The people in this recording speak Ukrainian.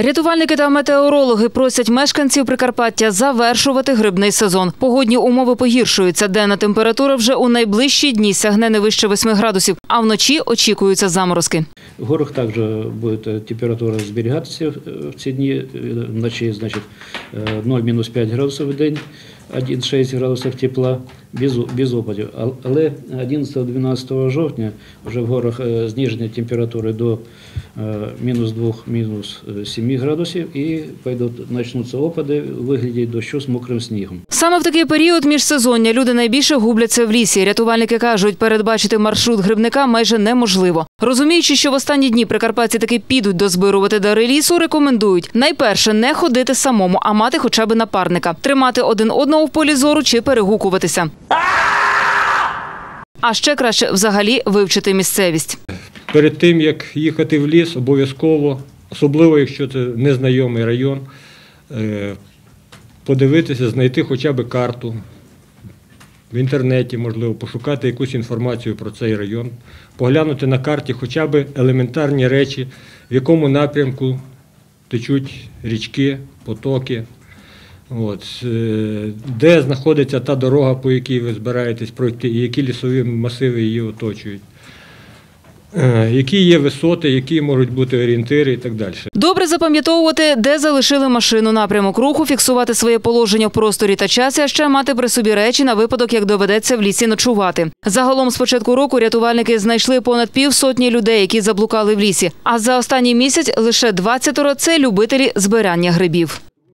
Рятувальники та метеорологи просять мешканців Прикарпаття завершувати грибний сезон. Погодні умови погіршуються. Денна температура вже у найближчі дні сягне не вище 8 градусів, а вночі очікуються заморозки. В горах также будет э, температура зберігатися э, в ці дні. Э, Вночі, значить, э, 0-5 градусів в день, 1-6 градусів тепла, без, без опадів. Але 11-12 жовтня вже в горах е, зниження температури до е, мінус 2, мінус 7 градусів і почнуться опади в вигляді дощу з мокрим снігом. Саме в такий період міжсезоння люди найбільше губляться в лісі. Рятувальники кажуть, передбачити маршрут грибника майже неможливо. Розуміючи, що в останні дні прикарпатці таки підуть дозбирувати дари лісу, рекомендують найперше не ходити самому, а мати хоча б напарника, тримати один одного в полі зору чи перегукуватися. А ще краще взагалі вивчити місцевість. Перед тим, як їхати в ліс, обов'язково, особливо якщо це незнайомий район, е, подивитися, знайти хоча б карту в інтернеті, можливо, пошукати якусь інформацію про цей район, поглянути на карті хоча б елементарні речі, в якому напрямку течуть річки, потоки. От, е, де знаходиться та дорога, по якій ви збираєтесь пройти, і які лісові масиви її оточують. Е, Які є висоти, які можуть бути орієнтири і так далі. Добре запам'ятовувати, де залишили машину напрямок руху, фіксувати своє положення в просторі та часі, а ще мати при собі речі на випадок, як доведеться в лісі ночувати. Загалом з початку року рятувальники знайшли понад півсотні людей, які заблукали в лісі. А за останній місяць лише 20 – це любителі збирання грибів.